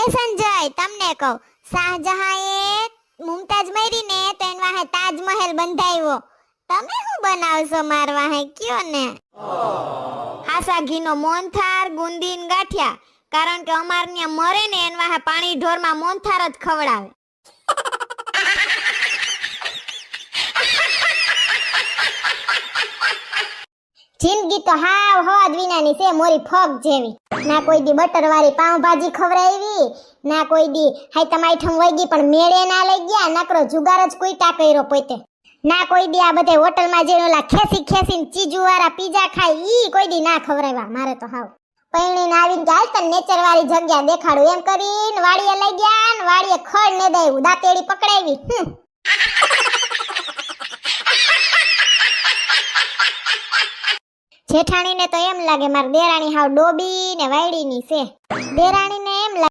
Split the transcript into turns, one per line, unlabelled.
એ સંજય, તમને કહું, શાહજહાએ મુમતાજ મરીને તો એન વાહે તાજમહેલ બંધાવ્યો. તમે શું બનાવશો માર વાહે? કયો ને? હાસા ઘીનો મોનથાર ગુંદીન ગાંઠિયા. કારણ કે અમાર ત્યાં મરે ને એન વાહે પાણી ઢોરમાં મોનથાર જ ખવડાવે. જિંદગી તો હાવ હવાદ વિનાની છે, મોરી ફગ જેવી. ના કોઈ દી બટર વાળી પાઉંભાજી ખવડાવી ના કોઈ દી હાઈ તમાઈઠમ વઈ ગઈ પણ મેળે ના લઈ ગયા, નકરો જુગાર જ કુઈટા કર્યો પોતે. ના કોઈ દી આ બધે હોટલમાં જઈને ઓલા ખેસી ખેસીને ચીજુ વાળા પીઝા ખાય, ઈ કોઈ દી ના ખવડાવ્યા, મારે તો હાવ. પૈણીને આવીને કે તને નેચર વાળી જગ્યા દેખાડું. એમ કરીને વાડીએ લઈ ગયા ને વાડીએ ખડ ને દેવું દાંતેડી પકડાવી. જેઠાણીને તો એમ લાગે મારી દેરાણી હાવ ડોબી ને વાયડીની છે. દેરાણીને એમ લાગે